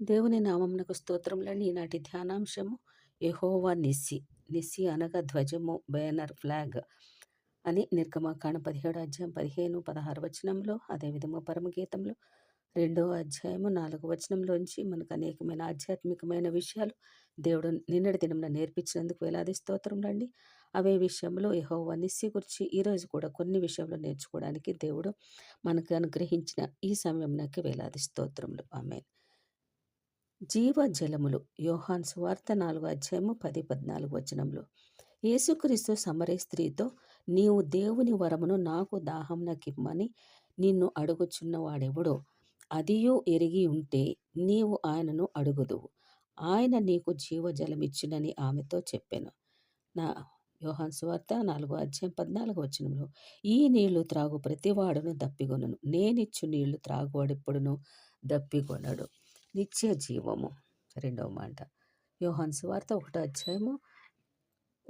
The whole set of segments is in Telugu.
దేవుని నామమునకు స్తోత్రములని ఈనాటి ధ్యానాంశము యహోవా నిస్సి నిస్సి అనగా ధ్వజము బ్యానర్ ఫ్లాగ్ అని నిర్గమాకాండ పదిహేడు అధ్యాయం పదిహేను పదహారు వచనంలో అదేవిధంగా పరమగీతంలో రెండో అధ్యాయము నాలుగో వచనంలోంచి మనకు అనేకమైన ఆధ్యాత్మికమైన విషయాలు దేవుడు నిన్నటి దినంలో నేర్పించినందుకు వేలాది స్తోత్రములండి అవే విషయంలో యహోవా నిస్సి గురించి ఈరోజు కూడా కొన్ని విషయంలో నేర్చుకోవడానికి దేవుడు మనకు అనుగ్రహించిన ఈ సమయంలోకి వేలాది స్తోత్రములు. ఆమె జీవ జలములు యోహాన్ సువార్త నాలుగు అధ్యాయము పది పద్నాలుగు వచనంలో యేసుక్రీస్తు సమరే స్త్రీతో నీవు దేవుని వరమును నాకు దాహం నాకిమ్మని నిన్ను అడుగుచున్నవాడెవడో? అదియు ఎరిగి ఉంటే నీవు ఆయనను అడుగుదువు. ఆయన నీకు జీవజలమిచ్చునని ఆమెతో చెప్పాను. నా యోహాన్ సువార్త నాలుగో అధ్యాయం పద్నాలుగు వచనంలో ఈ నీళ్ళు త్రాగు ప్రతివాడును దప్పిగొనను నేనిచ్చు నీళ్ళు త్రాగువాడెప్పుడును దప్పికొనడు. నిత్య జీవము. రెండవ మాట. యోహాన్ సువార్త ఒకటో అధ్యాయము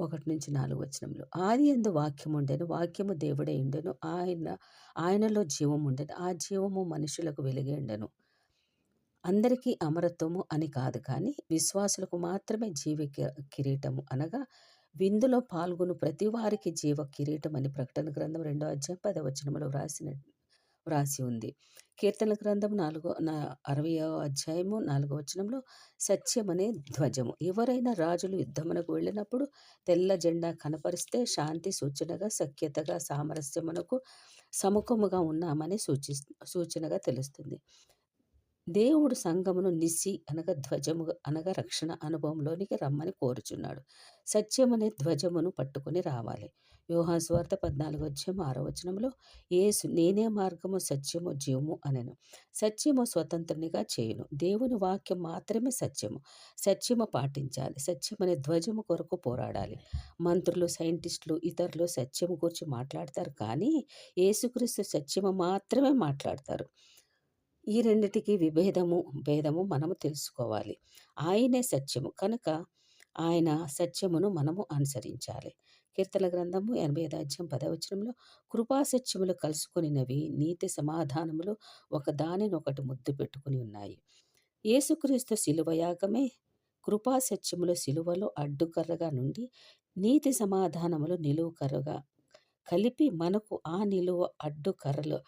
ఒకటి నుంచి నాలుగు వచనంలో ఆది ఎందు వాక్యం ఉండెను వాక్యము దేవుడే ఉండెను ఆయన ఆయనలో జీవం ఉండేను ఆ జీవము మనుషులకు వెలిగి ఉండెను. అందరికీ అమరత్వము అని కాదు కానీ విశ్వాసులకు మాత్రమే జీవ కి- కిరీటము అనగా విందులో పాల్గొను ప్రతి వారికి జీవ కిరీటం అని ప్రకటన గ్రంథం రెండో అధ్యాయం పదవచనములో వ్రాసిన వ్రాసి ఉంది. కీర్తన గ్రంథం నాలుగో నా అరవయో అధ్యాయము నాలుగో వచనంలో సత్యం అనే ధ్వజము. ఎవరైనా రాజులు యుద్ధమునకు వెళ్ళినప్పుడు తెల్ల జెండా కనపరిస్తే శాంతి సూచనగా సఖ్యతగా సామరస్యమునకు సముఖముగా ఉన్నామని సూచి సూచనగా తెలుస్తుంది. దేవుడు సంఘమును నిసి అనగా ధ్వజము అనగా రక్షణ అనుభవంలోనికి రమ్మని కోరుచున్నాడు. సత్యం అనే ధ్వజమును పట్టుకొని రావాలి. యోహాన్ స్వార్థ పద్నాలుగు అధ్యాయం ఆరో వచనంలో నేనే మార్గము సత్యము జీవము అనెను. సత్యము స్వతంత్రునిగా చేయును. దేవుని వాక్యం మాత్రమే సత్యము. సత్యము పాటించాలి. సత్యం అనే ధ్వజము కొరకు పోరాడాలి. మంత్రులు సైంటిస్టులు ఇతరులు సత్యము గురించి మాట్లాడతారు కానీ ఏసుక్రీస్తు సత్యము మాత్రమే మాట్లాడతారు. ఈ రెండిటికి విభేదము భేదము మనము తెలుసుకోవాలి. ఆయనే సత్యము. కనుక ఆయన సత్యమును మనము అనుసరించాలి. కీర్తన గ్రంథము ఎనభై అధ్యాయం పదవచనంలో కృపాసత్యములు కలుసుకొనినవి నీతి సమాధానములు ఒక దానినొకటి ముద్దు పెట్టుకుని ఉన్నాయి. యేసుక్రీస్తు శిలువ యాగమే శిలువలో అడ్డుకర్రగా నుండి నీతి సమాధానములు నిలువు కర్రగా కలిపి మనకు ఆ నిలువ అడ్డుకర్రలో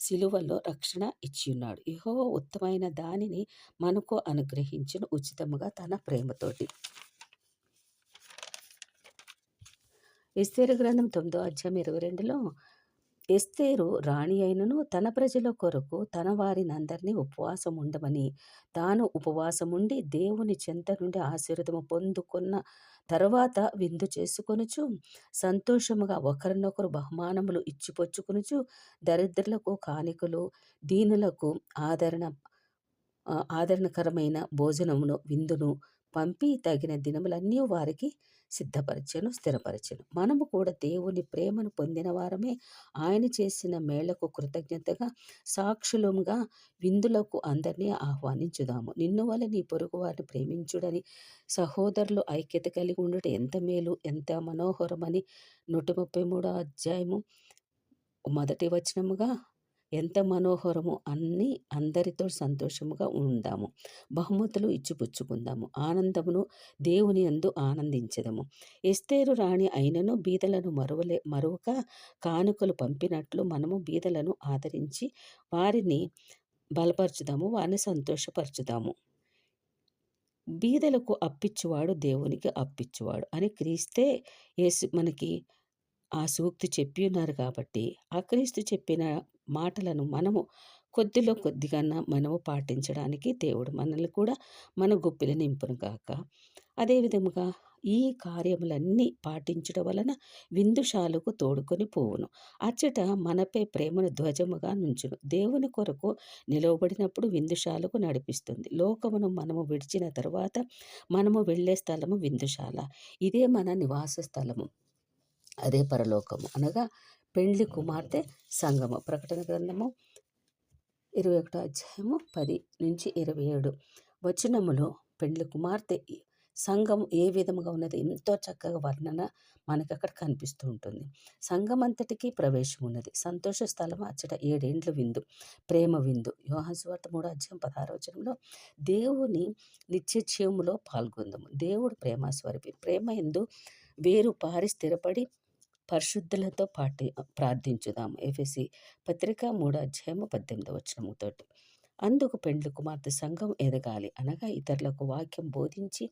శిలువలో రక్షణ ఇచ్చియున్నాడు. ఇహో ఉత్తమైన దానిని మనకు అనుగ్రహించిన ఉచితముగా తన ప్రేమతోటి. ఎస్తేరు గ్రంథం తొమ్మిదో అధ్యాయం ఇరవై రెండులో ఎస్తేరు రాణి అయినను తన ప్రజల కొరకు తన వారిని అందరినీ ఉపవాసం ఉండమని తాను ఉపవాసం ఉండి దేవుని చెంత నుండి ఆశీర్వదము పొందుకున్న తర్వాత విందు చేసుకొనుచు సంతోషముగా ఒకరినొకరు బహుమానములు ఇచ్చిపొచ్చుకొనుచు దరిద్రులకు కానికలు దీనులకు ఆదరణ ఆదరణకరమైన భోజనమును విందును పంపి తగిన దినములన్నీ వారికి సిద్ధపరచెను స్థిరపరిచెను. మనము కూడా దేవుని ప్రేమను పొందిన వారమే ఆయన చేసిన మేళ్ళకు కృతజ్ఞతగా సాక్షులంగా విందులకు అందరినీ ఆహ్వానించుదాము. నిన్ను వల్ల నీ పొరుగు వారిని ప్రేమించుడని సహోదరులు ఐక్యత కలిగి ఉండటం ఎంత మేలు ఎంత మనోహరమని నూట ముప్పై మూడో అధ్యాయము మొదటి వచనముగా ఎంత మనోహరము అన్నీ అందరితో సంతోషముగా ఉందాము. బహుమతులు ఇచ్చిపుచ్చుకుందాము. ఆనందమును దేవుని అందు ఆనందించదము. ఎస్తేరు రాణి అయినను బీదలను మరువలే మరువక కానుకలు పంపినట్లు మనము బీదలను ఆదరించి వారిని బలపరచుదాము వారిని సంతోషపరచుదాము. బీదలకు అప్పిచ్చువాడు దేవునికి అప్పిచ్చువాడు అని క్రీస్తే యేసు మనకి ఆ సూక్తి చెప్పి ఉన్నారు కాబట్టి ఆ క్రీస్తు చెప్పిన మాటలను మనము కొద్దిలో కొద్దిగా మనము పాటించడానికి దేవుడు మనల్ని కూడా మన గుప్పిల నింపును గాక. అదేవిధముగా ఈ కార్యములన్నీ పాటించడం వలన విందుశాలకు తోడుకొని పోవును. అచ్చట మనపై ప్రేమను ధ్వజముగా నుంచును. దేవుని కొరకు నిలవబడినప్పుడు విందుశాలకు నడిపిస్తుంది. లోకమును మనము విడిచిన తర్వాత మనము వెళ్ళే స్థలము విందుశాల ఇదే మన నివాస స్థలము. అదే పరలోకము అనగా పెండ్లి కుమార్తె సంగము. ప్రకటన గ్రంథము ఇరవై ఒకటో అధ్యాయము పది నుంచి ఇరవై ఏడు వచనములో పెండ్లి కుమార్తె సంఘం ఏ విధముగా ఉన్నది? ఎంతో చక్కగా వర్ణన మనకి అక్కడ కనిపిస్తూ ఉంటుంది. సంఘం అంతటికీ ప్రవేశం ఉన్నది. సంతోష స్థలం అచ్చట ఏడేండ్ల విందు. ప్రేమ విందు. యోహాసువార్త మూడో అధ్యాయం పదహారోచనంలో దేవుని నిత్య పాల్గొందాము పాల్గొందము. దేవుడు ప్రేమ స్వరూపి. ప్రేమ ఎందు వేరు పారి స్థిరపడి పరిశుద్ధులతో పాటి ప్రార్థించుదాము ఎఫ్ఎసి పత్రిక మూడో అధ్యాయము పద్దెనిమిది వచనముతోటి అందుకు పెండ్లు కుమార్తె సంఘం ఎదగాలి. అనగా ఇతరులకు వాక్యం బోధించి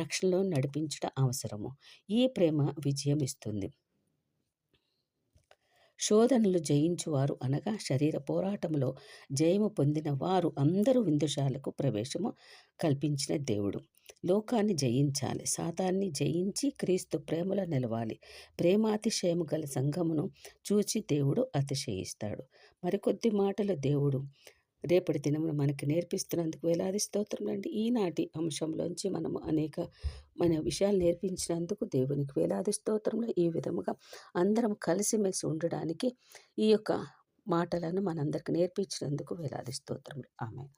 రక్షణలో నడిపించడం అవసరము. ఈ ప్రేమ విజయం ఇస్తుంది. శోధనలు జయించువారు అనగా శరీర పోరాటంలో జయము పొందిన వారు అందరూ విందుశాలకు ప్రవేశము కల్పించిన దేవుడు. లోకాన్ని జయించాలి. సాతాన్ని జయించి క్రీస్తు ప్రేమలో నిలవాలి. ప్రేమాతిశయము గల సంఘమును చూచి దేవుడు అతిశయిస్తాడు. మరికొద్ది మాటలు దేవుడు రేపటి దినమున మనకి నేర్పిస్తున్నందుకు వేలాది స్తోత్రములండి ఈనాటి అంశంలోంచి మనము అనేక మన విషయాలు నేర్పించినందుకు దేవునికి వేలాది స్తోత్రంలో ఈ విధముగా అందరం కలిసిమెలిసి ఉండడానికి ఈ యొక్క మాటలను మనందరికి నేర్పించినందుకు వేలాది స్తోత్రములు. ఆమె